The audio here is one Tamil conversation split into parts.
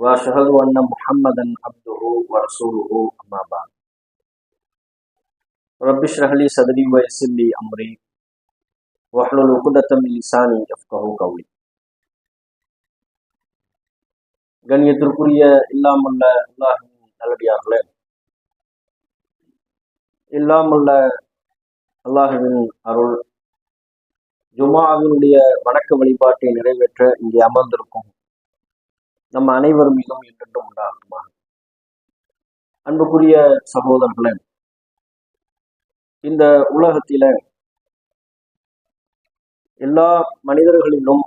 وأشهد أن محمدا عبده ورسوله أما بعد رب اشرح لي صدري ويسر لي أمري واحلل عقدة من لساني يفقهوا قولي கண்ணியத்திற்குரிய இல்லாமல்ல அல்லாஹின் நல்லடியார்களே இல்லாமல்ல அல்லாஹுவின் அருள் ஜுமாவினுடைய வணக்க வழிபாட்டை நிறைவேற்ற இங்கே அமர்ந்திருக்கும் நம்ம அனைவர் மீதும் என்றென்றும் உண்டாகுமா? அன்புக்குரிய சகோதரர்களே இந்த உலகத்தில எல்லா மனிதர்களிலும்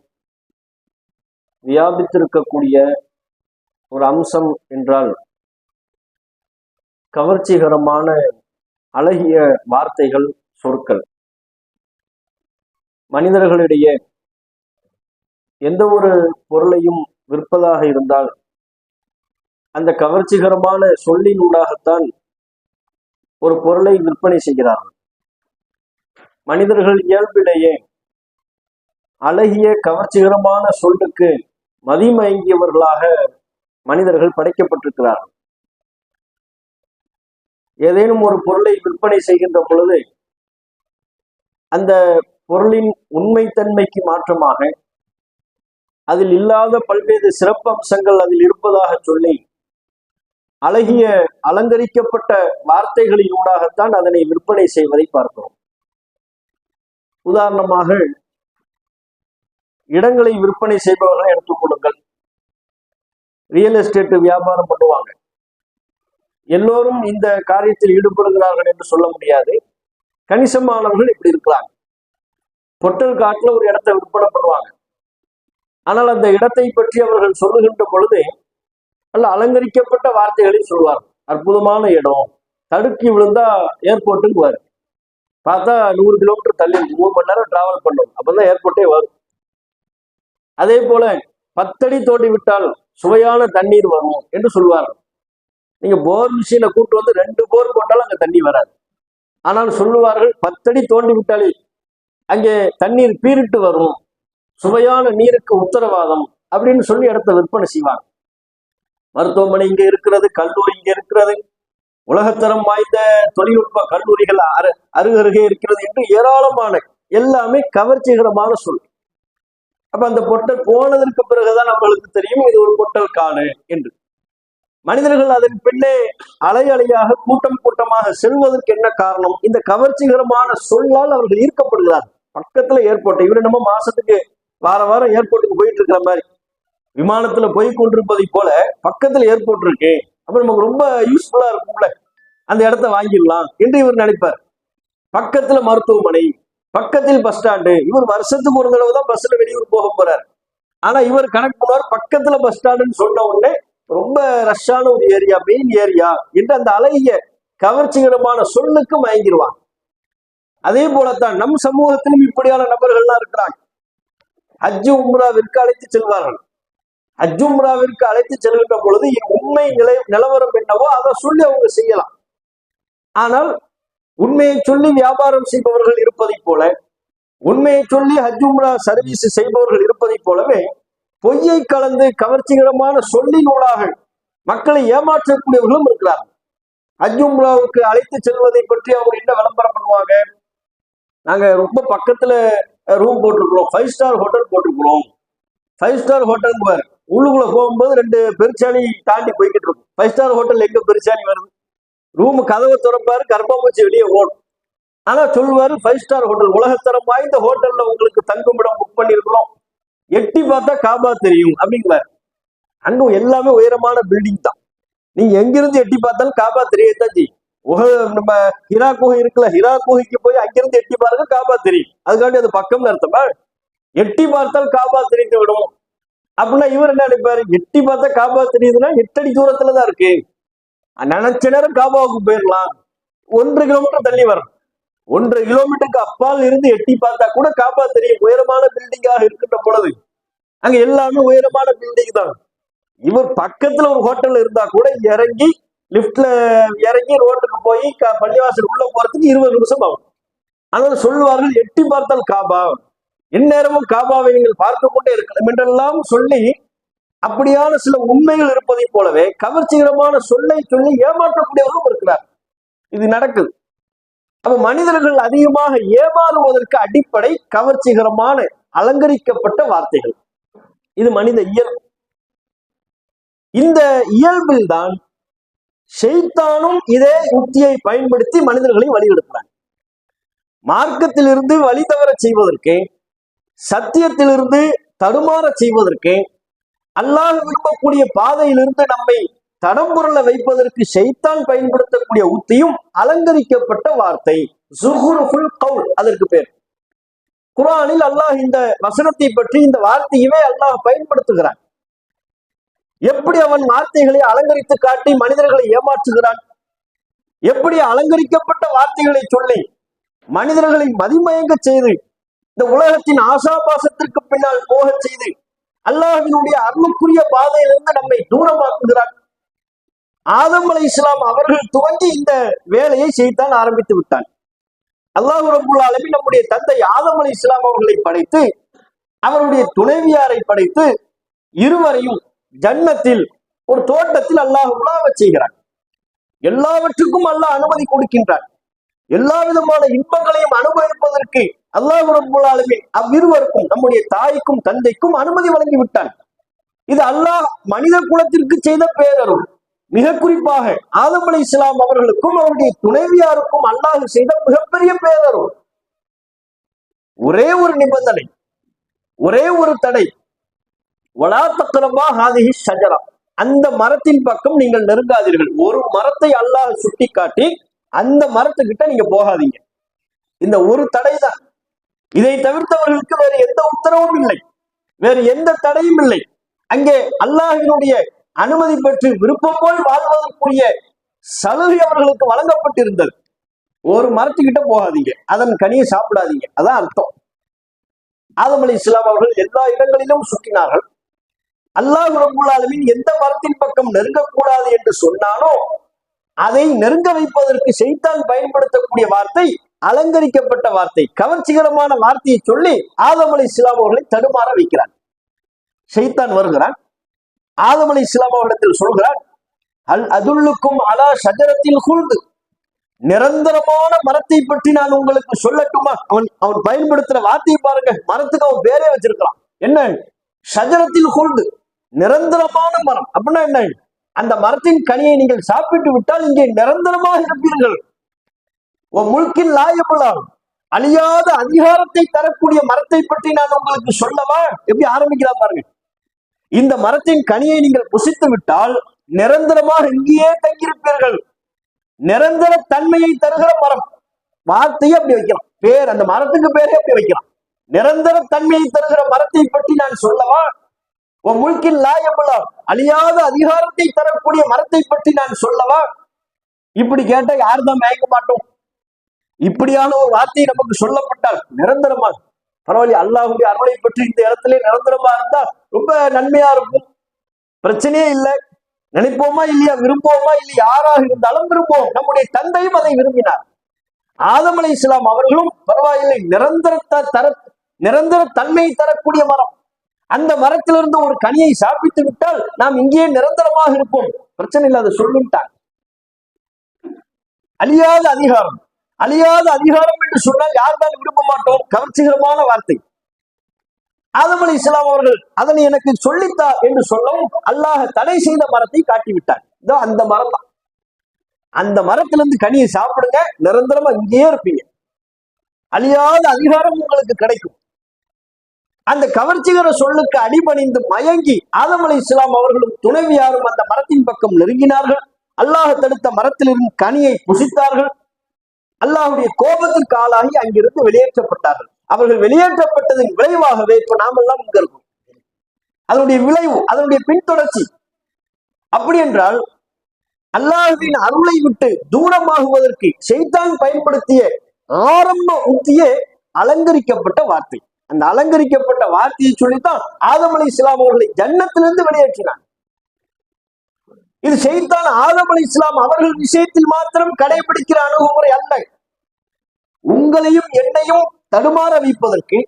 வியாபித்திருக்கக்கூடிய ஒரு அம்சம் என்றால் கவர்ச்சிகரமான அழகிய வார்த்தைகள் சொற்கள். மனிதர்களிடையே எந்த ஒரு பொருளையும் விற்பதாக இருந்தால் அந்த கவர்ச்சிகரமான சொல்லினூடாகத்தான் ஒரு பொருளை விற்பனை செய்கிறார்கள். மனிதர்கள் இயல்பிலேயே அழகிய கவர்ச்சிகரமான சொல்லுக்கு மதிமயங்கியவர்களாக மனிதர்கள் படைக்கப்பட்டிருக்கிறார்கள். ஏதேனும் ஒரு பொருளை விற்பனை செய்கின்ற பொழுது அந்த பொருளின் உண்மைத்தன்மைக்கு மாற்றமாக அதில் இல்லாத பல்வேறு சிறப்பு அம்சங்கள் அதில் இருப்பதாக சொல்லி அழகிய அலங்கரிக்கப்பட்ட வார்த்தைகளின் ஊடாகத்தான் அதனை விற்பனை செய்வதை பார்க்கிறோம். உதாரணமாக இடங்களை விற்பனை செய்பவர்களை எடுத்துக்கொள்ளுங்கள் ரியல் எஸ்டேட் வியாபாரம் பண்ணுவாங்க. எல்லோரும் இந்த காரியத்தில் ஈடுபடுகிறார்கள் என்று சொல்ல முடியாது. கணிசமானவர்கள் இப்படி இருக்கிறாங்க. பொட்டல் காட்டில் ஒரு இடத்தை விற்பனை பண்ணுவாங்க. ஆனால் அந்த இடத்தை பற்றி அவர்கள் சொல்லுகின்ற பொழுது நல்ல அலங்கரிக்கப்பட்ட வார்த்தைகளை சொல்வார். அற்புதமான இடம். தடுக்கி விழுந்தா ஏர்போர்ட்டுக்கு வரும். பார்த்தா நூறு கிலோமீட்டர் தள்ளி மூணு மணி நேரம் டிராவல் பண்ணும். அப்பதான் ஏர்போர்ட்டே வரும். அதே போல பத்தடி தோண்டி விட்டால் சுவையான தண்ணீர் வரும் என்று சொல்வார். நீங்க போர் மிஷினை கூட்டு வந்து ரெண்டு போர் போட்டாலும் அங்க தண்ணி வராது. ஆனால் சொல்லுவார்கள் பத்தடி தோண்டி விட்டாலே அங்கே தண்ணீர் பீரிட்டு வரும். சுவையான நீருக்கு உத்தரவாதம் அப்படின்னு சொல்லி இடத்த விற்பனை செய்வாங்க. மருத்துவமனை இங்க இருக்கிறது கல்லூரி இங்க இருக்கிறது. உலகத்தரம் வாய்ந்த தொழில்நுட்ப கல்லூரிகள் அரு அருகருகே இருக்கிறது என்று ஏராளமான எல்லாமே கவர்ச்சிகரமான சொல். அப்ப அந்த பொட்டல் போனதற்கு பிறகுதான் நம்மளுக்கு தெரியும் இது ஒரு பொட்டல் காடு என்று. மனிதர்கள் அதன் பின்னே அலை அலையாக கூட்டம் கூட்டமாக செல்வதற்கு என்ன காரணம்? இந்த கவர்ச்சிகரமான சொல்லால் அவர்கள் ஈர்க்கப்படுகிறார்கள். பக்கத்துல ஏர்போர்ட் இவர் நம்ம மாசத்துக்கு வார வாரம் ஏர்போர்ட்டுக்கு போயிட்டு இருக்கிற மாதிரி. விமானத்துல போய் கொண்டிருப்பதை போல பக்கத்துல ஏர்போர்ட் இருக்கு. அப்ப நமக்கு ரொம்ப யூஸ்ஃபுல்லா இருக்கும்ல. அந்த இடத்த வாங்கிடலாம் என்று இவர் நினைப்பார். பக்கத்துல மருத்துவமனை பக்கத்தில் பஸ் ஸ்டாண்டு இவர் வருஷத்துக்கு ஒரு தடவை தான் பஸ்ல வெளியூர் போக போறார். ஆனா இவர் கணக்கு பண்ணுவார் பக்கத்துல பஸ் ஸ்டாண்டுன்னு சொன்ன உடனே ரொம்ப ரஷ்ஷான ஒரு ஏரியா மெயின் ஏரியா என்று அந்த அழகிய கவர்ச்சிகரமான சொல்லுக்கு மயங்கிடுவான் அதே போலத்தான் நம் சமூகத்திலும் இப்படியான நபர்கள்லாம் இருக்கிறாங்க. ஹஜ்ஜு உம்ராவிற்கு அழைத்து செல்வார்கள். ஹஜ்ஜு உம்ராவிற்கு அழைத்து செல்கின்ற பொழுது உண்மை நிலை நிலவரம் என்னவோ அதை சொல்லி அவங்க செய்யலாம். ஆனால் உண்மையை சொல்லி வியாபாரம் செய்பவர்கள் இருப்பதைப் போல உண்மையை சொல்லி ஹஜ் உம்ரா சர்வீஸ் செய்பவர்கள் இருப்பதைப் போலவே பொய்யை கலந்து கவர்ச்சிகரமான சொல்லி நூலாக மக்களை ஏமாற்றக்கூடியவர்களும் இருக்கிறார்கள். ஹஜ் உம்ராவுக்கு அழைத்து செல்வதை பற்றி அவங்க என்ன விளம்பரம் பண்ணுவாங்க? நாங்க ரொம்ப பக்கத்துல ரூம் போட்டிருக்கிறோம். ஃபைவ் ஸ்டார் ஹோட்டல் போட்டிருக்கிறோம். ஃபைவ் ஸ்டார் ஹோட்டல் பாரு உள்ளுக்குள்ள போகும்போது ரெண்டு பெருச்சாலி தாண்டி போய்கிட்டு இருக்கும். ஃபைவ் ஸ்டார் ஹோட்டல் எங்க பெருச்சாலி வருது? ரூம் கதவை திறப்பாரு கர்ப்பாம்பூச்சி வெளியே ஓடும். ஆனா சொல்லுவாரு ஃபைவ் ஸ்டார் ஹோட்டல் உலகத்தரம் வாய்ந்த ஹோட்டல்ல உங்களுக்கு தங்குமிடம் புக் பண்ணிருக்கிறோம். எட்டி பார்த்தா காபா தெரியும் அப்படிங்கிறாரு அங்க எல்லாமே உயரமான பில்டிங் தான். நீங்க எங்கிருந்து எட்டி பார்த்தாலும் காபா தெரியத்தான் செய்யும். உக நம்ம ஹிரா குகை இருக்குல்ல ஹிரா குகைக்கு போய் அங்கிருந்து எட்டி பாருங்க காபா தெரியும் அதுக்காண்டி அது பக்கம்னு அர்த்தமா? எட்டி பார்த்தால் காபா தெரிந்து விடும். அப்படின்னா இவர் என்ன நினைப்பாரு? எட்டி பார்த்தா காபா தெரியுதுன்னா எட்டடி தூரத்துல தான் இருக்கு. நினைச்ச நேரம் காபாவுக்கு போயிடலாம் ஒன்றரை கிலோமீட்டர் தள்ளி வரும். ஒன்றரை கிலோமீட்டருக்கு அப்பால் இருந்து எட்டி பார்த்தா கூட காபா தெரியும் உயரமான பில்டிங்காக இருக்கின்ற பொழுது அங்க எல்லாமே உயரமான பில்டிங் தான். இவர் பக்கத்துல ஒரு ஹோட்டல் இருந்தா கூட இறங்கி லிப்ட்ல இறங்கி ரோட்டுக்கு போய் பள்ளிவாசல் உள்ள போறதுக்கு இருபது நிமிஷம் ஆகும். ஆனால் சொல்லுவார்கள் எட்டி பார்த்தால் காபா. எந்நேரமும் காபாவை நீங்கள் பார்த்து கொண்டே இருக்கலாம் என்றெல்லாம் சொல்லி அப்படியான சில உண்மைகள் இருப்பதைப் போலவே கவர்ச்சிகரமான சொல்லை சொல்லி ஏமாற்றக்கூடியவர்களும் இருக்கிறார். இது நடக்குது. அப்ப மனிதர்கள் அதிகமாக ஏமாறுவதற்கு அடிப்படை கவர்ச்சிகரமான அலங்கரிக்கப்பட்ட வார்த்தைகள். இது மனித இயல்பு. இந்த இயல்பில் தான் ஷெய்தானும் இதே உத்தியை பயன்படுத்தி மனிதர்களை வழிகெடுக்கிறாங்க மார்க்கத்திலிருந்து வழி தவற செய்வதற்கு சத்தியத்திலிருந்து தடுமாற செய்வதற்கு அல்லாஹ் விரும்பக்கூடிய பாதையிலிருந்து நம்மை தடம்புரள வைப்பதற்கு ஷைத்தான் பயன்படுத்தக்கூடிய உத்தியும் அலங்கரிக்கப்பட்ட வார்த்தை ஜுஹுருஃபுல் கவுல் அதற்கு பேர். குரானில் அல்லாஹ் இந்த வசனத்தை பற்றி இந்த வார்த்தையவே அல்லாஹ் பயன்படுத்துகிறான். எப்படி அவன் வார்த்தைகளை அலங்கரித்து காட்டி மனிதர்களை ஏமாற்றுகிறான்? எப்படி அலங்கரிக்கப்பட்ட வார்த்தைகளை சொல்லி மனிதர்களை மதிமயங்க செய்து இந்த உலகத்தின் ஆசாபாசத்திற்கு பின்னால் போகச் செய்து அல்லாஹினுடைய அருளுக்குரிய பாதையிலிருந்து நம்மை தூரமாக்குகிறான். ஆதம் அலை இஸ்லாம் அவர்கள் துவங்கி இந்த வேலையை செய்தான் ஆரம்பித்து விட்டான். அல்லாஹு ரபுல் நம்முடைய தந்தை ஆதம் அலை இஸ்லாம் அவர்களை படைத்து அவருடைய துணைவியாரை படைத்து இருவரையும் ஜன்னத்தில் ஒரு தோட்டத்தில் அல்லாஹ் உலாவ செய்கிறான். எல்லாவற்றுக்கும் அல்லாஹ் அனுமதி கொடுக்கின்றான். எல்லா விதமான இன்பங்களையும் அனுபவிப்பதற்கு அல்லாஹ் ரபுல்லாலுமே அவ்விருவருக்கும் நம்முடைய தாய்க்கும் தந்தைக்கும் அனுமதி வழங்கி விட்டான். இது அல்லாஹ் மனித குலத்திற்கு செய்த பேரருள். மிக குறிப்பாக ஆதம் அலி இஸ்லாம் அவர்களுக்கும் அவருடைய துணைவியாருக்கும் அல்லாஹ் செய்த மிகப்பெரிய பேரருள். ஒரே ஒரு நிபந்தனை ஒரே ஒரு தடை வலா தக்கரமா ஹாதிஹி ஷஜரா. அந்த மரத்தின் பக்கம் நீங்கள் நெருங்காதீர்கள். ஒரு மரத்தை அல்லாஹ் சுட்டி காட்டி அந்த மரத்துக்கிட்ட நீங்க போகாதீங்க. இந்த ஒரு தடை தான் இதை தவிர்த்தவர்களுக்கு வேறு எந்த உத்தரவும் இல்லை. வேறு எந்த தடையும் இல்லை. அங்கே அல்லாஹினுடைய அனுமதி பெற்று விருப்பம் போல் வாழ்வதற்குரிய சலுகை அவர்களுக்கு வழங்கப்பட்டிருந்தது. ஒரு மரத்துக்கிட்ட போகாதீங்க. அதன் கனியை சாப்பிடாதீங்க. அதான் அர்த்தம். ஆதம் அலி இஸ்லாம் அவர்கள் எல்லா இடங்களிலும் சுற்றினார்கள். அல்லாஹ் ரபுல் எந்த மரத்தின் பக்கம் நெருங்கக்கூடாது என்று சொன்னானோ அதை நெருங்க வைப்பதற்கு செய்தான் பயன்படுத்தக்கூடிய வார்த்தை அலங்கரிக்கப்பட்ட வார்த்தை கவர்ச்சிகரமான வார்த்தையை சொல்லி ஆதம் அலி இஸ்லாம் அவர்களை தடுமாற வைக்கிறான் செய்தான் வருகிறான். ஆதம் அலி இஸ்லாம் அவரிடத்தில் சொல்கிறான் அல் அதுல்லுக்கும் அலா சஜரத்தில் குழ்ந்து நிரந்தரமான மரத்தை பற்றி நான் உங்களுக்கு சொல்லட்டுமா? அவன் அவன் பயன்படுத்துற வார்த்தையை பாருங்க. மரத்துக்கு அவன் பேரே வச்சிருக்கலாம் என்ன? ஷஜரத்தில் குழ்ந்து நிரந்தரமான மரம். அப்படின்னா என்ன? அந்த மரத்தின் கனியை நீங்கள் சாப்பிட்டு விட்டால் இங்கே நிரந்தரமாக இருப்பீர்கள். உன் முழுக்கின் லாயபுலாம் அழியாத அதிகாரத்தை தரக்கூடிய மரத்தை பற்றி நான் உங்களுக்கு சொல்லவா? எப்படி ஆரம்பிக்கிறா பாருங்க. இந்த மரத்தின் கனியை நீங்கள் புசித்து விட்டால் நிரந்தரமாக இங்கேயே தங்கியிருப்பீர்கள். நிரந்தர தன்மையை தருகிற மரம். வார்த்தையை அப்படி வைக்கலாம். பேர் அந்த மரத்துக்கு பேரே அப்படி வைக்கலாம். நிரந்தர தன்மையை தருகிற மரத்தை பற்றி நான் சொல்லவா? உன் முழுக்கில் லாயபுலா அழியாத அதிகாரத்தை தரக்கூடிய மரத்தை பற்றி நான் சொல்லவா? இப்படி கேட்டா யாருதான் மயங்க மாட்டோம்? இப்படியான ஒரு வார்த்தை நமக்கு சொல்லப்பட்டால் நிரந்தரமா பரவாயில்ல அல்லாஹுடைய அருளை பற்றி இந்த இடத்துல நிரந்தரமா இருந்தா ரொம்ப நன்மையா இருக்கும். பிரச்சனையே இல்லை. நினைப்போமா இல்லையா? விரும்புவோமா இல்லை யாராக இருந்தாலும் விரும்புவோம். நம்முடைய தந்தையும் அதை விரும்பினார். ஆதம் அலை இஸ்லாம் அவர்களும் பரவாயில்லை நிரந்தர தர நிரந்தர தன்மையை தரக்கூடிய மரம். அந்த மரத்திலிருந்து ஒரு கனியை சாப்பிட்டு விட்டால் நாம் இங்கேயே நிரந்தரமாக இருப்போம். பிரச்சனை இல்லாத அதை அழியாத அதிகாரம். அழியாத அதிகாரம் என்று சொன்னால் யார்தான் விரும்ப மாட்டோம்? கவர்ச்சிகரமான வார்த்தை. ஆதம் அலி இஸ்லாம் அவர்கள் அதனை எனக்கு சொல்லித்தா என்று சொல்லவும் அல்லாஹ் தடை செய்த மரத்தை காட்டிவிட்டார். இதோ அந்த மரம் தான். அந்த மரத்திலிருந்து கனியை சாப்பிடுங்க நிரந்தரமா இங்கேயே இருப்பீங்க. அழியாத அதிகாரம் உங்களுக்கு கிடைக்கும். அந்த கவர்ச்சிகர சொல்லுக்கு அடிபணிந்து மயங்கி ஆதம் அலி இஸ்லாம் அவர்களும் துணைவியாரும் அந்த மரத்தின் பக்கம் நெருங்கினார்கள். அல்லாஹ் தடுத்த மரத்திலிருந்து கனியை புசித்தார்கள். அல்லாஹுடைய கோபத்திற்கு ஆளாகி அங்கிருந்து வெளியேற்றப்பட்டார்கள். அவர்கள் வெளியேற்றப்பட்டதன் விளைவாகவே இப்ப நாமெல்லாம் இங்க இருக்கோம் அதனுடைய விளைவு அதனுடைய பின்தொடர்ச்சி அப்படி என்றால் அல்லாஹுவின் அருளை விட்டு தூரமாகுவதற்கு செய்தான் பயன்படுத்திய ஆரம்ப உத்தியே அலங்கரிக்கப்பட்ட வார்த்தை. அந்த அலங்கரிக்கப்பட்ட வார்த்தையை சொல்லித்தான் ஆதம் அலி இஸ்லாம் அவர்களை ஜன்னத்திலிருந்து வெளியேற்றினான் இது செய்தான் ஆதம் அலி இஸ்லாம் அவர்கள் விஷயத்தில் மாத்திரம் கடைபிடிக்கிற அணுகுமுறை அல்ல. உங்களையும் என்னையும் தடுமாற வைப்பதற்கு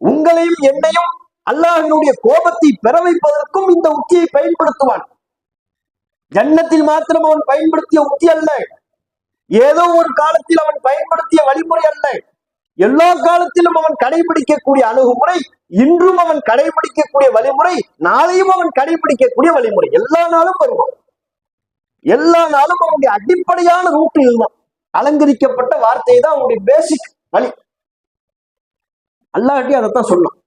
உங்களையும் என்னையும் அல்லாஹினுடைய கோபத்தை பெற வைப்பதற்கும் இந்த உத்தியை பயன்படுத்துவான். ஜன்னத்தில் மாத்திரம் அவன் பயன்படுத்திய உத்தி அல்ல. ஏதோ ஒரு காலத்தில் அவன் பயன்படுத்திய வழிமுறை அல்ல. எல்லா காலத்திலும் அவன் கடைபிடிக்கக்கூடிய அணுகுமுறை இன்றும் அவன் கடைபிடிக்கக்கூடிய வழிமுறை நாளையும் அவன் கடைபிடிக்கக்கூடிய வழிமுறை. எல்லா நாளும் வருவான். எல்லா நாளும் அவனுடைய அடிப்படையான ரூட் இதுதான் அலங்கரிக்கப்பட்ட வார்த்தை தான் அவனுடைய பேசிக் வழி. அல்லாஹ்ட்டி அதைத்தான் சொன்னான்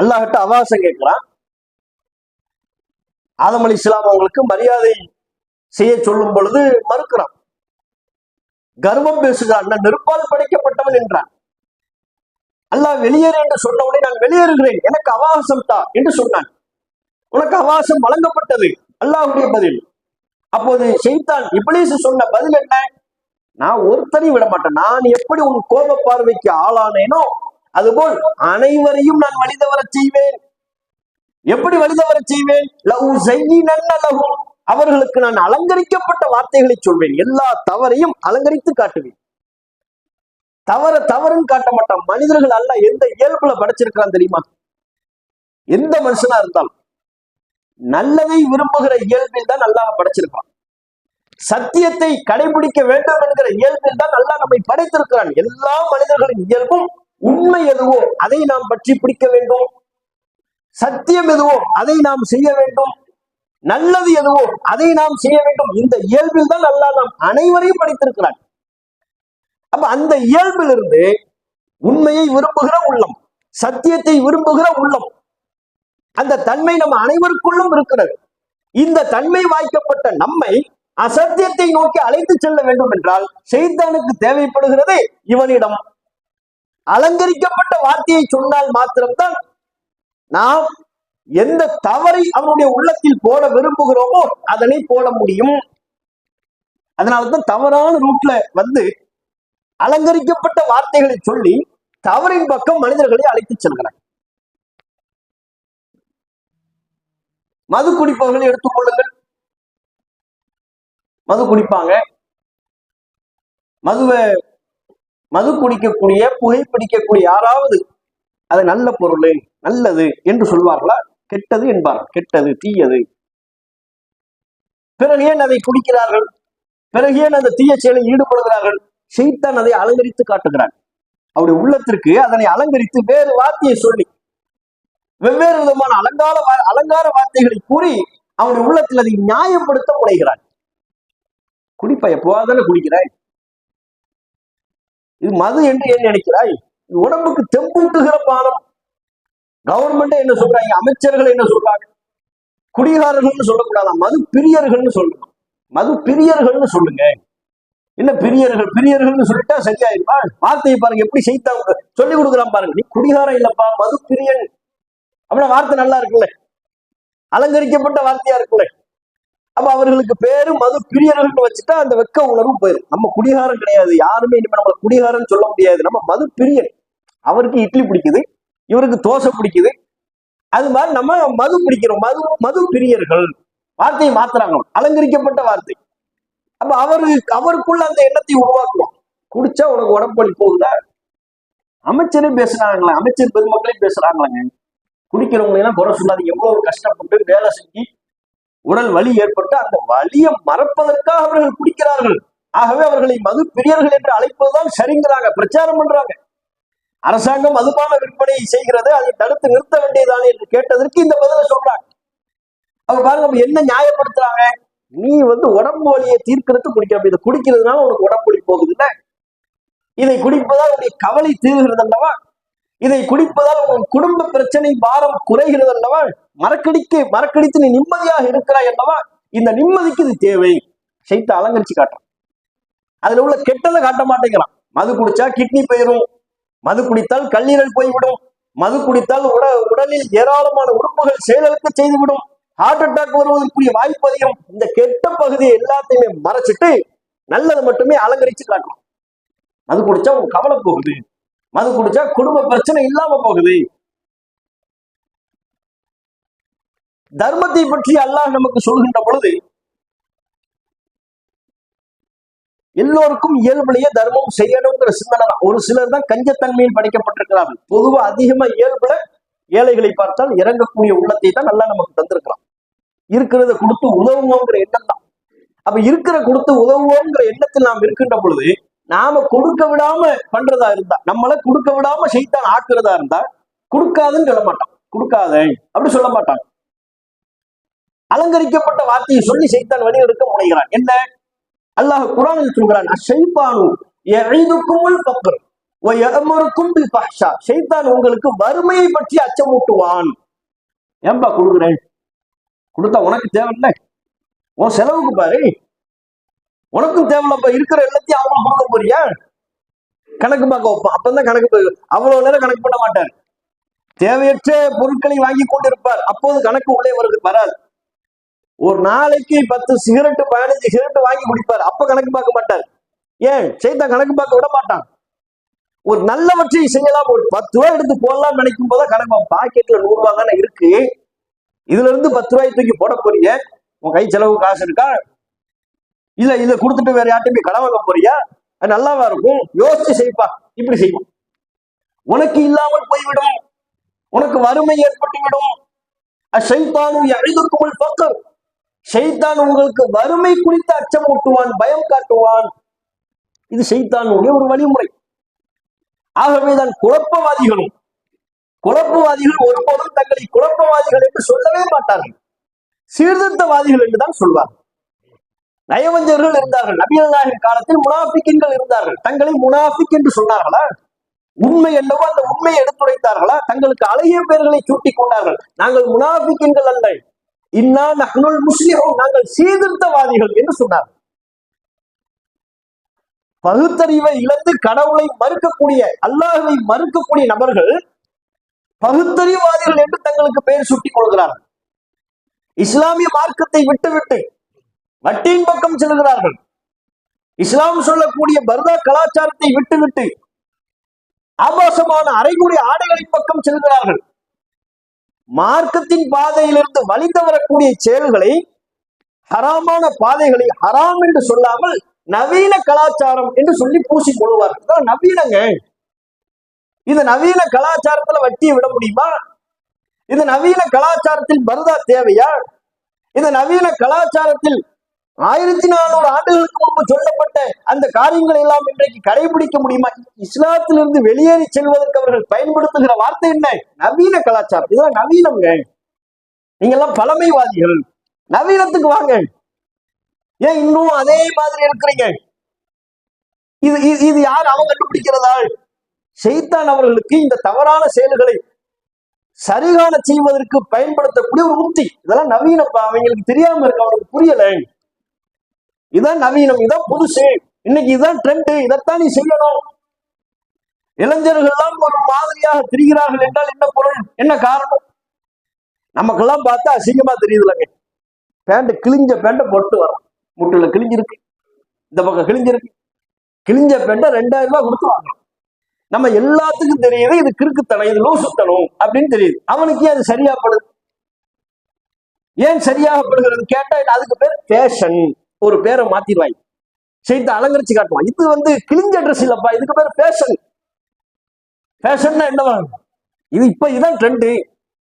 அல்லாஹ்ட்ட அவாசம் கேட்கிறான். ஆதம் அலி இஸ்லாம் அவங்களுக்கு மரியாதை செய்ய சொல்லும் பொழுது மறுக்கிறான். கர்வம் பேசுகிறான் நான் நெருப்பால் படைக்கப்பட்டவன் என்றான் அல்லாஹ் வெளியேறு என்று சொன்னவுடனே நான் வெளியேறுகிறேன். எனக்கு அவகாசம் தா என்று சொன்னான். உனக்கு அவகாசம் வழங்கப்பட்டது. அல்லாஹுடைய பதில். அப்போது செய்தான் இப்ளீஸ் சொன்ன பதில் என்ன? நான் ஒருத்தரையும் விட மாட்டேன். நான் எப்படி உன் கோப பார்வைக்கு ஆளானேனோ அதுபோல் அனைவரையும் நான் வழிதவரச் செய்வேன். எப்படி வழிதவரச் செய்வேன்? லவ் செய்யினன்ன லகும் அவர்களுக்கு நான் அலங்கரிக்கப்பட்ட வார்த்தைகளை சொல்வேன். எல்லா தவறையும் அலங்கரித்து காட்டுவேன். தவற தவறுன்னு காட்ட மாட்டான். மனிதர்கள் அல்ல எந்த இயல்புல படைச்சிருக்கிறான் தெரியுமா? எந்த மனுஷனா இருந்தாலும் நல்லதை விரும்புகிற இயல்பில் தான் நல்லா படைச்சிருக்கான் சத்தியத்தை கடைபிடிக்க வேண்டும் என்கிற இயல்பில் தான் நல்லா நம்மை படைத்திருக்கிறான். எல்லா மனிதர்களின் இயல்பும் உண்மை எதுவோ அதை நாம் பற்றி பிடிக்க வேண்டும். சத்தியம் எதுவோ அதை நாம் செய்ய வேண்டும். நல்லது எதுவோ அதை நாம் செய்ய வேண்டும். இந்த இயல்பில் தான் அல்லா நாம் அனைவரையும் படித்திருக்கிறார் அப்ப அந்த இயல்பிலிருந்து உண்மையை விரும்புகிற உள்ளம் சத்தியத்தை விரும்புகிற உள்ளம் அந்த தன்மை நம்ம அனைவருக்குள்ளும் இருக்கிறது. இந்த தன்மை வாய்க்கப்பட்ட நம்மை அசத்தியத்தை நோக்கி அழைத்து செல்ல வேண்டும் என்றால் செய்தானுக்கு தேவைப்படுகிறது இவனிடம். அலங்கரிக்கப்பட்ட வார்த்தையை சொன்னால் மாத்திரம்தான் நாம் எந்த தவறை அவனுடைய உள்ளத்தில் போட விரும்புகிறோமோ அதனை போட முடியும். அதனாலதான் தவறான ரூட்ல வந்து அலங்கரிக்கப்பட்ட வார்த்தைகளை சொல்லி தவறின் பக்கம் மனிதர்களை அழைத்து செல்கிறார். மது குடிப்பவர்களை எடுத்துக்கொள்ளுங்கள் மது குடிப்பாங்க. மதுவை மது குடிக்கக்கூடிய புகைப்பிடிக்கக்கூடிய யாராவது அது நல்ல பொருள் நல்லது என்று சொல்வார்களா? கெட்டது என்பார் கெட்டது தீயது. பிறகு ஏன் அதை குடிக்கிறார்கள்? பிறகு ஏன் அந்த தீய செயலில் ஈடுபடுகிறார்கள்? சீத்தான் அதை அலங்கரித்து காட்டுகிறான். அவருடைய உள்ளத்திற்கு அதனை அலங்கரித்து வேறு வார்த்தையை சொல்லி வெவ்வேறு விதமான அலங்கார வா- அலங்கார வார்த்தைகளை கூறி அவனுடைய உள்ளத்தில் அதை நியாயப்படுத்த முனைகிறான். குடிப்பா எப்போதானே குடிக்கிறாய்? இது மது என்று ஏன் நினைக்கிறாய்? உடம்புக்கு தெம்பூட்டுகிற பானம். கவர்மெண்ட் என்ன சொல்றாங்க? அமைச்சர்கள் என்ன சொல்றாங்க? குடிகாரர்கள்னு சொல்லக்கூடாதா மது பிரியர்கள்னு சொல்லணும். மது பிரியர்கள்னு சொல்லுங்க. என்ன பிரியர்கள்? பிரியர்கள்னு சொல்லிட்டா சரியாயிருப்பா வார்த்தையை பாருங்க. எப்படி செய்தா சொல்லி கொடுக்குறான் பாருங்க. நீ குடிகாரம் இல்லப்பா. மது பிரியன் அப்படின்னா வார்த்தை நல்லா இருக்குல்ல. அலங்கரிக்கப்பட்ட வார்த்தையா இருக்குல்ல. அப்ப அவர்களுக்கு பேரு மது பிரியர்கள்னு வச்சுட்டா அந்த வெக்க உணர்வு போயிடும் நம்ம குடிகாரம் கிடையாது. யாருமே இனிமே நம்ம குடிகாரன்னு சொல்ல முடியாது. நம்ம மது பிரியன் அவருக்கு இட்லி பிடிக்குது. இவருக்கு தோசை பிடிக்குது. அது மாதிரி நம்ம மது பிடிக்கிறோம். மது மது பிரியர்கள். வார்த்தையை மாத்துறாங்க. அலங்கரிக்கப்பட்ட வார்த்தை. அப்ப அவரு அவருக்குள்ள அந்த எண்ணத்தை உருவாக்குவோம். குடிச்சா உனக்கு உடம்பு வலி போகுதா? அமைச்சரே பேசுறாங்களே அமைச்சர் பெருமக்களே பேசுறாங்களேங்க. குடிக்கிறவங்களை எல்லாம் குறை சொல்லாதீங்க. எவ்வளவு கஷ்டப்பட்டு வேலை செஞ்சு உடல் வலி ஏற்பட்டு அந்த வலியை மறப்பதற்காக அவர்கள் குடிக்கிறார்கள். ஆகவே அவர்களை மது பிரியர்கள் என்று அழைப்பதுதான் சரிங்கிறாங்க. பிரச்சாரம் பண்றாங்க. அரசாங்கம் மதுபான விற்பனை செய்கிறது அதை தடுத்து நிறுத்த வேண்டியதானே என்று கேட்டதற்கு இந்த பதில சொல்றாங்க. அவங்க பாருங்க என்ன நியாயப்படுத்துறாங்க? நீ வந்து உடம்பு வலியை தீர்க்கிறது குடிக்கிற இதை குடிக்கிறதுனால உனக்கு உடம்பு வலி போகுது இல்ல இதை குடிப்பதால் உன்னுடைய கவலை தீர்கிறது அல்லவா? இதை குடிப்பதால் உன் குடும்ப பிரச்சனை பாரம் குறைகிறது அல்லவா? மறக்கடிக்கு மறக்கடித்து நீ நிம்மதியாக இருக்கிறாய் அல்லவா? இந்த நிம்மதிக்கு இது தேவை. சைத்த அலங்கரிச்சு காட்டுறான். அதுல உள்ள கெட்டதை காட்ட மாட்டேங்கிறான். மது குடிச்சா கிட்னி போயிரும். மது குடித்தால் கல்லீரல் போய்விடும். மது குடித்தால் உட உடலில் ஏராளமான உறுப்புகள் செயலழுக்க செய்துவிடும். ஹார்ட் அட்டாக் வருவதற்குரிய வாய்ப்பு அதிகம். இந்த கெட்ட பகுதியை எல்லாத்தையுமே மறைச்சிட்டு நல்லதை மட்டுமே அலங்கரிச்சு காட்டணும் மது குடிச்சா உங்க கவலை போகுது. மது குடிச்சா குடும்ப பிரச்சனை இல்லாம போகுது. தர்மத்தை பற்றி அல்லாஹ் நமக்கு சொல்கின்ற பொழுது எல்லோருக்கும் இயல்புலயே தர்மம் செய்யணுங்கிற சிந்தனை தான். ஒரு சிலர் தான் கஞ்சத்தன்மையில் படைக்கப்பட்டிருக்கிறார்கள். பொதுவா அதிகமா இயல்புல ஏழைகளை பார்த்தால் இறங்கக்கூடிய உள்ளத்தை தான் நல்லா நமக்கு தந்திருக்கலாம் இருக்கிறத கொடுத்து உதவுவோங்கிற எண்ணம் தான். அப்ப இருக்கிற கொடுத்து உதவுவோங்கிற எண்ணத்தில் நாம் இருக்கின்ற பொழுது நாம கொடுக்க விடாம பண்றதா இருந்தா நம்மள கொடுக்க விடாம செய்தான் ஆக்குறதா இருந்தா கொடுக்காதுன்னு சொல்ல மாட்டான். கொடுக்காத அப்படி சொல்ல மாட்டான். அலங்கரிக்கப்பட்ட வார்த்தையை சொல்லி செய்தான் வழி எடுக்க முனைகிறான். என்ன? அல்லாஹ் குரானில் சொல்கிறான் அஷைத்தானு எழிதுக்குமுல் பக்கர் எமருக்கும் பில் பஹ்ஷா ஷைத்தான் உங்களுக்கு வறுமையை பற்றி அச்சமூட்டுவான். ஏன்பா கொடுக்குறேன் கொடுத்தா உனக்கு தேவையில்லை. உன் செலவுக்கு பாரு. உனக்கும் தேவையில்லப்பா. இருக்கிற எல்லாத்தையும் அவங்களுக்கு கொடுக்க போறியா? கணக்கு பார்க்க வைப்பான் அப்பதான் கணக்கு அவ்வளவு நேரம் கணக்கு பண்ண மாட்டார். தேவையற்ற பொருட்களை வாங்கி கொண்டிருப்பார். அப்போது கணக்கு உள்ளே வருது வராது. ஒரு நாளைக்கு பத்து சிகரெட் பதினஞ்சு சிகரெட் வாங்கி குடிப்பார். அப்ப கணக்கு பார்க்க மாட்டார். ஏன்? செய்தா கணக்கு பார்க்க விட மாட்டான். ஒரு நல்லவற்றை செய்யலாம். ஒரு பத்து ரூபாய் எடுத்து போடலாம்னு நினைக்கும் போது கணக்கு பாக்கெட்ல நூறு ரூபாய் தானே இருக்கு. இதுல இருந்து பத்து ரூபாய் தூக்கி போட போறீங்க. உன் கை செலவு காசு இருக்கா? இல்ல இதை கொடுத்துட்டு வேற யார்ட்டையும் போய் கடன் வாங்க போறியா? அது நல்லாவா இருக்கும்? யோசிச்சு செய்ப்பா. இப்படி செய்வோம் உனக்கு இல்லாமல் போய்விடும். உனக்கு வறுமை ஏற்பட்டு விடும் அஷைத்தானும் எழுதுக்குமல் பக்கம் செய்தான் உங்களுக்கு வறுமை குறித்து அச்சமூட்டுவான் பயம் காட்டுவான். இது செய்தானுடைய ஒரு வழிமுறை. ஆகவேதான் குழப்பவாதிகளும் குழப்பவாதிகள் ஒருபோதும் தங்களை குழப்பவாதிகள் என்று சொல்லவே மாட்டார்கள். சீர்திருத்தவாதிகள் என்றுதான் சொல்வார்கள். நயவஞ்சர்கள் இருந்தார்கள். நபிகள் நாயகர் காலத்தில் முனாஃபிக்கின்கள் இருந்தார்கள். தங்களை முனாஃபிக் என்று சொன்னார்களா? உண்மை என்னவோ அந்த உண்மையை எடுத்துரைத்தார்களா? தங்களுக்கு அழகிய பெயர்களை சூட்டிக் கொண்டார்கள். நாங்கள் முனாஃபிக்கின்கள் அல்ல. இன்னா நகனுள் முஸ்லிஹூன். நாங்கள் சீர்திருத்தவாதிகள் என்று சொன்னார் பகுத்தறிவை இழந்து கடவுளை மறுக்கக்கூடிய அல்லாஹை மறுக்கக்கூடிய நபர்கள் பகுத்தறிவாதிகள் என்று தங்களுக்கு பெயர் சுட்டிக் கொள்கிறார்கள். இஸ்லாமிய மார்க்கத்தை விட்டுவிட்டு வட்டியின் பக்கம் செல்கிறார்கள். இஸ்லாம் சொல்லக்கூடிய பர்தா கலாச்சாரத்தை விட்டுவிட்டு ஆபாசமான அரைகுறை ஆடைகளின் பக்கம் செல்கிறார்கள். மார்க்கத்தின் பாதையிலிருந்து வழிந்து வரக்கூடிய செயல்களை ஹராமான பாதைகளை ஹராம் என்று சொல்லாமல் நவீன கலாச்சாரம் என்று சொல்லி பூசி கொள்வார்கள் நவீனங்க. இது நவீன கலாச்சாரத்துல வட்டியை விட முடியுமா? இது நவீன கலாச்சாரத்தில் பருதா தேவையா? இந்த நவீன கலாச்சாரத்தில் ஆயிரத்தி நானூறு ஆண்டுகளுக்கு முன்பு சொல்லப்பட்ட அந்த காரியங்களை எல்லாம் இன்றைக்கு கடைபிடிக்க முடியுமா? இஸ்லாத்திலிருந்து வெளியேறி செல்வதற்கு அவர்கள் பயன்படுத்துகிற வார்த்தை என்ன? நவீன கலாச்சாரம். இதெல்லாம் நவீனங்க. நீங்க எல்லாம் பழமைவாதிகள். நவீனத்துக்கு வாங்க. ஏன் இன்னும் அதே மாதிரி இருக்கிறீங்க? இது இது- இது யார் அவன் கண்டுபிடிக்கிறதா? செய்தான் அவர்களுக்கு இந்த தவறான செயல்களை சரிகான செய்வதற்கு பயன்படுத்தக்கூடிய ஒரு உத்தி. இதெல்லாம் நவீனப்பா அவங்களுக்கு தெரியாம இருக்கு. அவனுக்கு புரியலை. இதான் நவீனம் இதான் புதுசு. இன்னைக்கு இதான் ட்ரெண்ட் இதைத்தான் நீ செய்யணும். இளைஞர்கள் எல்லாம் ஒரு மாதிரியாக திரிகிறார்கள் என்றால் என்ன பொருள்? என்ன காரணம்? நமக்கெல்லாம் பார்த்தா அசிங்கமா தெரியுதுலங்க பேண்ட் கிழிஞ்ச பேண்ட்டை போட்டு வரோம். முட்டில் கிழிஞ்சிருக்கு. இந்த பக்கம் கிழிஞ்சிருக்கு. கிழிஞ்ச பேண்ட்டை ரெண்டாயிரம் ரூபாய் கொடுத்து வாங்கணும். நம்ம எல்லாத்துக்கும் தெரியுது இது கிறுக்குத்தனம் இது லூசுத்தனம் அப்படின்னு தெரியுது. அவனுக்கு ஏன் அது சரியாப்படுது ஏன் சரியாகப்படுகிறது? கேட்டா அதுக்கு பேர் ஃபேஷன் ஒரு பேரை மாத்திடுவாங்க. செய்து அலங்கரிச்சு காட்டுவான் இது வந்து கிழிஞ்ச ட்ரெஸ் இல்லப்பா. இதுக்கு பேர் ஃபேஷன் ஃபேஷன்னா என்னவா இது இப்ப இதுதான் ட்ரெண்டு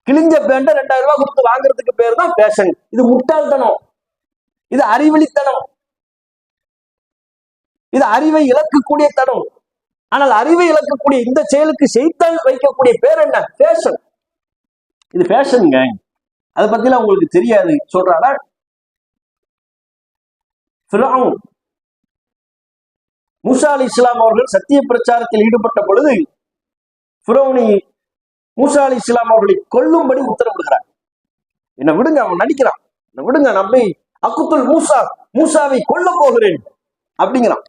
கிழிஞ்ச பேண்ட ரெண்டாயிரம் ரூபாய் கொடுத்து வாங்குறதுக்கு பேர் தான் ஃபேஷன் இது முட்டாள்தனம். இது அறிவெளித்தனம் இது அறிவை இழக்கக்கூடிய தனம். ஆனால் அறிவை இழக்கக்கூடிய இந்த செயலுக்கு செய்தால் வைக்கக்கூடிய பேர் என்ன? ஃபேஷன் இது ஃபேஷனுங்க அதை பத்திலாம் உங்களுக்கு தெரியாது. சொல்றாடா ஃபிரௌன் மூசா அலி இஸ்லாம் அவர்கள் சத்திய பிரச்சாரத்தில் ஈடுபட்ட பொழுது ஃபிரௌனி மூசா அலி இஸ்லாம் அவர்களை கொல்லும்படி உத்தரவிடுகிறார். என்ன விடுங்க அவன் நடிக்கிறான். என்னை விடுங்க நம்பி அக்குத்துல் மூசா மூசாவை கொல்ல போகிறேன் அப்படிங்கிறான்.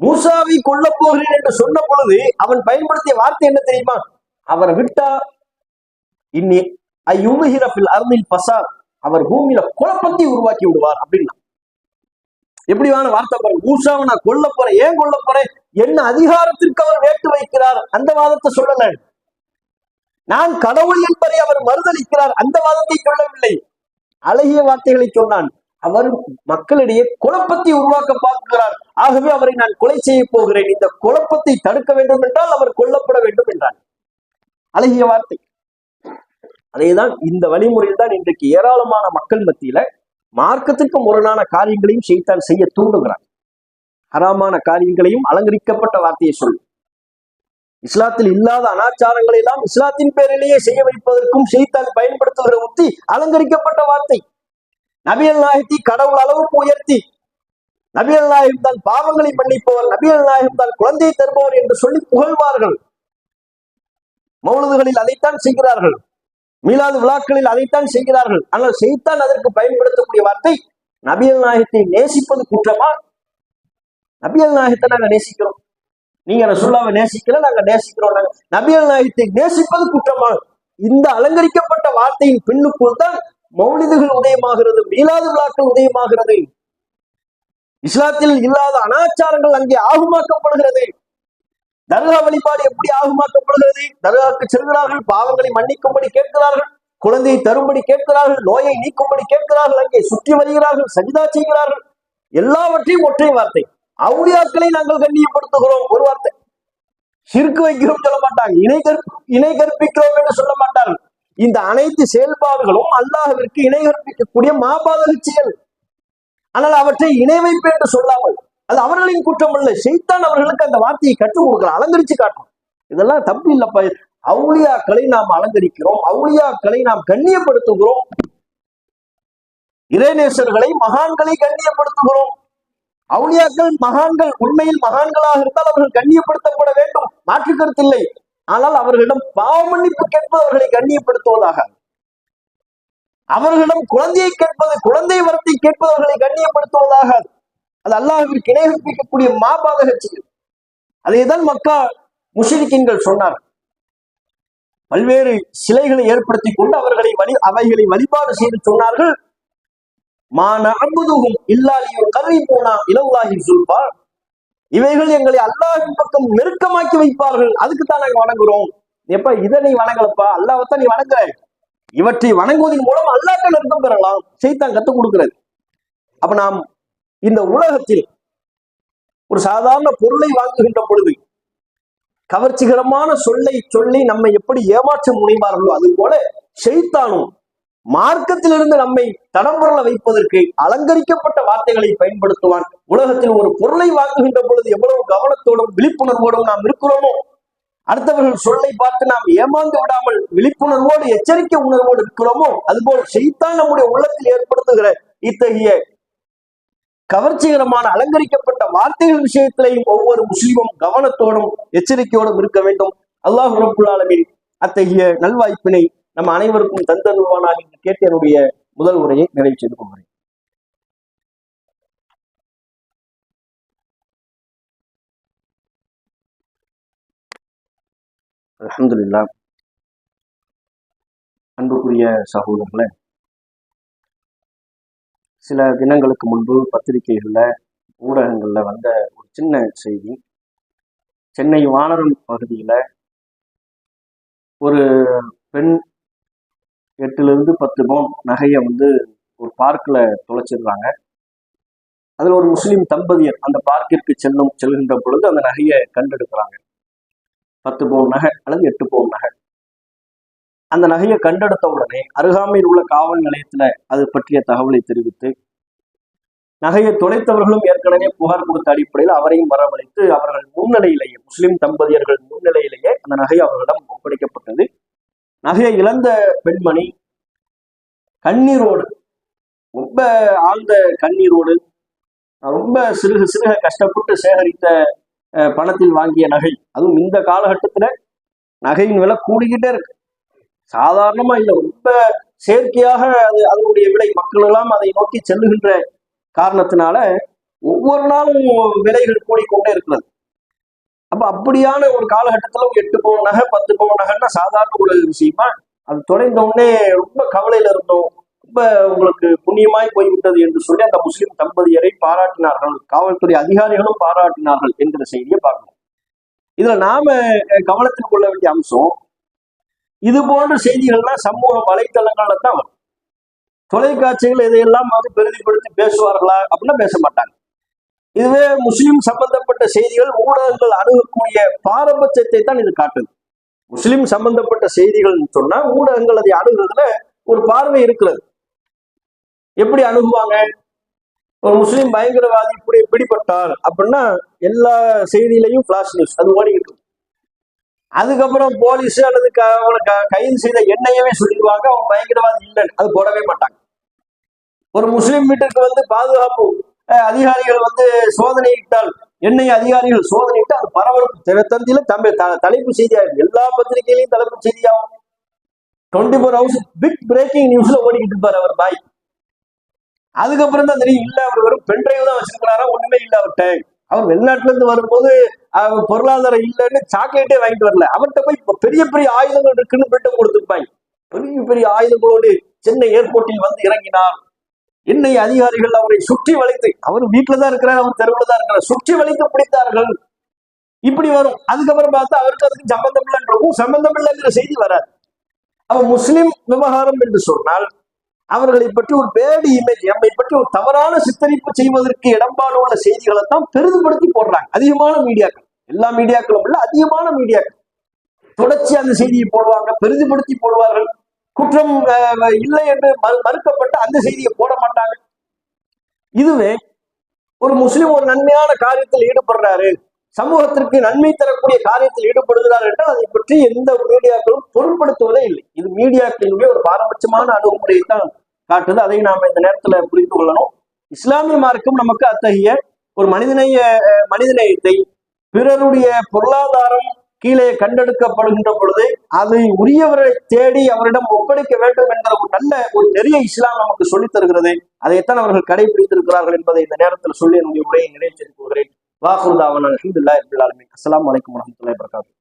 மூசாவை கொல்ல போகிறேன் என்று சொன்ன பொழுது அவன் பயன்படுத்திய வார்த்தை என்ன தெரியுமா? அவரை விட்டா இன்னி ஐயுமுகிரபில் அருமில் பசார் அவர் பூமியில குழப்பத்தை உருவாக்கி விடுவார் அப்படின்னா. எப்படியான வார்த்தை பாருங்க மூசாவை நான் கொல்ல போறேன். ஏன் கொல்ல போறேன்? என்ன அதிகாரத்திற்கு அவர் வேட்டு வைக்கிறார்? அந்த வாதத்தை சொல்லல. நான் கடவுள் என்பதை அவர் மறுதளிக்கிறார். அந்த வாதத்தை சொல்லவில்லை. அழகிய வார்த்தைகளை சொன்னான். அவர் மக்களிடையே குழப்பத்தை உருவாக்க பார்க்கிறார். ஆகவே அவரை நான் கொலை செய்ய போகிறேன். இந்த குழப்பத்தை தடுக்க வேண்டும் என்றால் அவர் கொல்லப்பட வேண்டும் என்றான் அழகிய வார்த்தை. அதேதான் இந்த வழிமுறையில் தான் இன்றைக்கு ஏராளமான மக்கள் மத்தியில மார்க்கத்துக்கு முரணான காரியங்களையும் செய்தான் செய்ய தூண்டுகிறார். ஹராமான காரியங்களையும் அலங்கரிக்கப்பட்ட வார்த்தையை சொல் இஸ்லாத்தில் இல்லாத அனாச்சாரங்களை எல்லாம் இஸ்லாத்தின் பேரிலேயே செய்ய வைப்பதற்கும் செய்தால் பயன்படுத்துகிற உத்தி அலங்கரிக்கப்பட்ட வார்த்தை. நபியல் நாயகத்தை கடவுள் அளவுக்கு உயர்த்தி நபியல் நாயகம் தான் பாவங்களை மன்னிப்பவர் நபியல் நாயகம் தான் குழந்தையை தருபவர் என்று சொல்லி புகழ்வார்கள். மௌலதுகளில் அதைத்தான் செய்கிறார்கள். மீலாது விழாக்களில் அதைத்தான் செய்கிறார்கள். ஆனால் செய்தான் அதற்கு பயன்படுத்தக்கூடிய வார்த்தை நபியல் நாயகத்தை நேசிப்பது குற்றமா? நபியல் நாயகத்தை நாங்க நேசிக்கிறோம். நீங்க ரசுல்லாவை நேசிக்கல நாங்க நேசிக்கிறோம். நாங்க நபியல் நாயகத்தை நேசிப்பது குற்றமா? இந்த அலங்கரிக்கப்பட்ட வார்த்தையின் பின்னுக்குள் தான் மௌலிதுகள் உதயமாகிறது மீளாது விழாக்கள் உதயமாகிறது. இஸ்லாத்தில் இல்லாத அனாச்சாரங்கள் அங்கே ஆகுமாக்கப்படுகிறது. தர்கா வழிபாடு எப்படி ஆகுமாக்கப்படுகிறது? தர்காவுக்கு செல்கிறார்கள் பாவங்களை மன்னிக்கும்படி கேட்கிறார்கள் குழந்தையை தரும்படி கேட்கிறார்கள் நோயை நீக்கும்படி கேட்கிறார்கள் அங்கே சுற்றி வருகிறார்கள் சஜிதா செய்கிறார்கள். எல்லாவற்றையும் ஒற்றை வார்த்தை. அவுளியாக்களை நாங்கள் கண்ணியப்படுத்துகிறோம் ஒரு வார்த்தை. சிறுக்கு வைக்கிறோம் சொல்ல மாட்டாங்க இணை கற்ப இணை கற்பிக்கிறோம் என்று சொல்ல மாட்டார்கள் இந்த அனைத்து செயல்பாடுகளும் அல்லாஹிற்கு இணை கற்பிக்கக்கூடிய மாபாதக செயல். ஆனால் அவற்றை இணை வைப்பு என்று சொல்லாமல் அது அவர்களின் குற்றம் அல்ல செய்தான் அவர்களுக்கு அந்த வார்த்தையை கற்றுக் கொடுக்கலாம் அலங்கரிச்சு காட்டணும் இதெல்லாம் தப்பு இல்லப்பா. அவுளியாக்களை நாம் அலங்கரிக்கிறோம். அவுளியாக்களை நாம் கண்ணியப்படுத்துகிறோம். இறைநேசர்களை மகான்களை கண்ணியப்படுத்துகிறோம். அவுளியாக்கள் மகான்கள் உண்மையில் மகான்களாக இருந்தால் அவர்கள் கண்ணியப்படுத்தப்பட வேண்டும். மாற்று கருத்து இல்லை. ஆனால் அவர்களிடம் பாவ மன்னிப்பு கேட்பது அவர்களை கண்ணியப்படுத்துவதாக. அவர்களிடம் குழந்தையை கேட்பது குழந்தை வரத்தை கேட்பது அவர்களை கண்ணியப்படுத்துவதாக. அது அல்லாஹிற்கு இணை மாபாதக செயல் அதைதான் மக்கா முஷிரிக்கின்கள் சொன்னார் பல்வேறு சிலைகளை ஏற்படுத்தி கொண்டு அவர்களை வழி அவைகளை வழிபாடு செய்து சொன்னார்கள். மான அம்புதுகும் இல்லாலியும் கருவி போனா இலவுலாகி சொல்பார் இவைகள் எங்களை அல்லாஹின் பக்கம் நெருக்கமாக்கி வைப்பார்கள். அதுக்கு தான் நாங்க வணங்குறோம். எப்ப இதை நீ வணங்கலப்பா? அல்லாவத்தான் நீ வணங்குற. இவற்றை வணங்குவதன் மூலம் அல்லாட்ட நெருக்கம் பெறலாம். செய்தான் கத்துக் கொடுக்கிறது. அப்ப நாம் இந்த உலகத்தில் ஒரு சாதாரண பொருளை வாங்குகின்ற பொழுது கவர்ச்சிகரமான சொல்லை சொல்லி நம்மை எப்படி ஏமாற்ற முனைவார்களோ அது போல செய்தானும் மார்க்கத்திலிருந்து நம்மை தடம்புரள வைப்பதற்கு அலங்கரிக்கப்பட்ட வார்த்தைகளை பயன்படுத்துவான். உலகத்தில் ஒரு பொருளை வாங்குகின்ற பொழுது எவ்வளவு கவனத்தோடும் விழிப்புணர்வோடும் நாம் இருக்கிறோமோ அடுத்தவர்கள் சொல்லை பார்த்து நாம் ஏமாந்து விடாமல் விழிப்புணர்வோடு எச்சரிக்கை உணர்வோடு இருக்கிறோமோ அதுபோல் செய்தான் நம்முடைய உள்ளத்தில் ஏற்படுத்துகிற இத்தகைய கவர்ச்சிகரமான அலங்கரிக்கப்பட்ட வார்த்தைகள் விஷயத்திலையும் ஒவ்வொரு முஸ்லீமும் கவனத்தோடும் எச்சரிக்கையோடும் இருக்க வேண்டும். அல்லாஹ் ரபுல்லாலமின் அத்தகைய நல்வாய்ப்பினை நம்ம அனைவருக்கும் தந்தருவானாக என்று கேட்டு என்னுடைய முதல் உரையை நிறைவு செய்து கொள்கிறேன். அலமதுல்லா அன்புக்குரிய சகோதரர்களே சில தினங்களுக்கு முன்பு பத்திரிகைகளில் ஊடகங்களில் வந்த ஒரு சின்ன செய்தி. சென்னை வானரம் பகுதியில் ஒரு பெண் எட்டுலேருந்து பத்து பவுன் நகையை வந்து ஒரு பார்க்கில் தொலைச்சிடுறாங்க. அதில் ஒரு முஸ்லீம் தம்பதியர் அந்த பார்க்கிற்கு செல்லும் செல்கின்ற பொழுது அந்த நகையை கண்டெடுக்கிறாங்க. பத்து பவுன் நகை அல்லது எட்டு பவுன் நகை. அந்த நகையை கண்டெடுத்த உடனே அருகாமையில் உள்ள காவல் நிலையத்துல அது பற்றிய தகவலை தெரிவித்து நகையை தொலைத்தவர்களும் ஏற்கனவே புகார் கொடுத்த அடிப்படையில் அவரையும் வரவழைத்து அவர்கள் முன்னிலையிலேயே முஸ்லிம் தம்பதியர்கள் முன்னிலையிலேயே அந்த நகை அவர்களிடம் ஒப்படைக்கப்பட்டது. நகையை இழந்த பெண்மணி கண்ணீரோடு ரொம்ப ஆழ்ந்த கண்ணீரோடு ரொம்ப சிறுக சிறுக கஷ்டப்பட்டு சேகரித்த அஹ், பணத்தில் வாங்கிய நகை. அதுவும் இந்த காலகட்டத்துல நகையின் விலை கூடிக்கிட்டே இருக்கு. சாதாரணமா இல்லை. ரொம்ப செயற்கையாக அது அதனுடைய விலை. மக்கள் எல்லாம் அதை நோக்கி செல்லுகின்ற காரணத்தினால ஒவ்வொரு நாளும் விலைகள் கூடிக்கொண்டே இருக்கிறது. அப்ப அப்படியான ஒரு காலகட்டத்துல ஒரு எட்டு பவுன் நகை பத்து பவுன் நகைன்னா சாதாரண ஒரு விஷயமா? அது தொலைந்த உடனே ரொம்ப கவலையில இருந்தோம். ரொம்ப உங்களுக்கு புண்ணியமாய் போய்விட்டது என்று சொல்லி அந்த முஸ்லிம் தம்பதியரை பாராட்டினார்கள். காவல்துறை அதிகாரிகளும் பாராட்டினார்கள் என்கிற செய்தியை பார்க்கணும் இதுல நாம கவனத்தில் கொள்ள வேண்டிய அம்சம் இது போன்ற செய்திகள்லாம் சமூக வலைத்தளங்கள்ல தான் வரும். தொலைக்காட்சிகள் இதையெல்லாம் வந்து பெரிதிப்படுத்தி பேசுவார்களா அப்படின்னா பேச மாட்டாங்க இதுவே முஸ்லீம் சம்பந்தப்பட்ட செய்திகள் ஊடகங்கள் அணுகக்கூடிய பாரபட்சத்தை தான் இது காட்டுது. முஸ்லீம் சம்பந்தப்பட்ட செய்திகள் சொன்னா ஊடகங்கள் அதை அணுகுறதுல ஒரு பார்வை இருக்கிறது. எப்படி அணுகுவாங்க? ஒரு முஸ்லீம் பயங்கரவாதி இப்படி பிடிபட்டார் அப்படின்னா எல்லா செய்தியிலையும் பிளாஷ் நியூஸ் அது ஓடிக்கிட்டு அதுக்கப்புறம் போலீஸ் அல்லது க- அவனை கைது செய்த எண்ணெயவே சொல்லிடுவாங்க. அவன் பயங்கரவாதி இல்லைன்னு. அது போடவே மாட்டாங்க. ஒரு முஸ்லீம் வீட்டிற்கு வந்து பாதுகாப்பு அதிகாரிகள் வந்து சோதனையிட்டால் எண்ணெய் அதிகாரிகள் சோதனையிட்டு அது பரபரப்பு தினத்தந்தியில தம்பி த- தலைப்பு செய்தியாகும் எல்லா பத்திரிகையிலையும் தலைப்பு செய்தியாகும் twenty four hours big breaking நியூஸ்ல ஓடிக்கிட்டு இருப்பார் அவர் பாய். அதுக்கப்புறம் தான் தெரியும் இல்ல அவர் வெறும் பென்ட்ரைவ் தான் வச்சிருக்கிறாரா? ஒண்ணுமே இல்ல அவர்கிட்ட. அவர் வெளிநாட்டுல இருந்து வரும்போது பொருளாதாரம் இல்லைன்னு சாக்லேட்டே வாங்கிட்டு வரல. அவர்கிட்ட போய் இப்ப பெரிய பெரிய ஆயுதங்கள் இருக்குன்னு பிரிட்டம் கொடுத்துருப்பாங்க. பெரிய பெரிய ஆயுதங்களோடு சென்னை ஏர்போர்ட்டில் வந்து இறங்கினார். என்னை அதிகாரிகள் அவரை சுற்றி வளைத்து அவர் வீட்டுலதான் இருக்கிறார் அவர் தெருவில் தான் இருக்கிறார். சுற்றி வளைத்து பிடித்தார்கள் இப்படி வரும். அதுக்கப்புறம் பார்த்தா அவருக்கு அதுக்கு சம்பந்தம் இல்லைன்றவும் சம்பந்தம் இல்லைங்கிற செய்தி வராது. அவன் முஸ்லிம் விவகாரம் என்று சொன்னால் அவர்களை பற்றி ஒரு பேடு இமேஜ் நம்மை பற்றி ஒரு தவறான சித்தரிப்பு செய்வதற்கு இடம்பாடு உள்ள செய்திகளை தான் பெரிதுபடுத்தி போடுறாங்க. அதிகமான மீடியாக்கள். எல்லா மீடியாக்களும் இல்ல அதிகமான மீடியாக்கள். தொடர்ச்சி அந்த செய்தியை போடுவாங்க பெரிதுபடுத்தி போடுவார்கள். குற்றம் இல்லை என்று மறுக்கப்பட்டு அந்த செய்தியை போட மாட்டாங்க. இதுவே ஒரு முஸ்லீம் ஒரு நன்மையான காரியத்தில் ஈடுபடுறாரு. சமூகத்திற்கு நன்மை தரக்கூடிய காரியத்தில் ஈடுபடுகிறார் என்றால் அதை பற்றி எந்த மீடியாக்களும் பொருட்படுத்துவதே இல்லை. இது மீடியாக்களினுடைய ஒரு பாரபட்சமான அணுகுமுறையை தான் காட்டுது. அதை நாம இந்த நேரத்துல புரிந்து கொள்ளணும். இஸ்லாமிய மார்க்கம் நமக்கு அத்தகைய ஒரு மனிதநேய மனிதநேயத்தை பிறருடைய பொருளாதாரம் கீழே கண்டெடுக்கப்படுகின்ற பொழுது அதை உரியவரை தேடி அவரிடம் ஒப்படைக்க வேண்டும் என்கிற ஒரு நல்ல ஒரு நெறிய இஸ்லாம் நமக்கு சொல்லித் தருகிறது. அதைத்தான் அவர்கள் கடைபிடித்திருக்கிறார்கள் என்பதை இந்த நேரத்தில் சொல்லி என்னுடைய உரையை நிறைவேற்றிக் கொள்கிறேன். வாக்குறுதாவன் அலமதுல்லா ரபில் ஆலமீன். அஸ்ஸலாமு அலைக்கும் வரஹ்மத்துல்லாஹி வபரகாத்துஹு.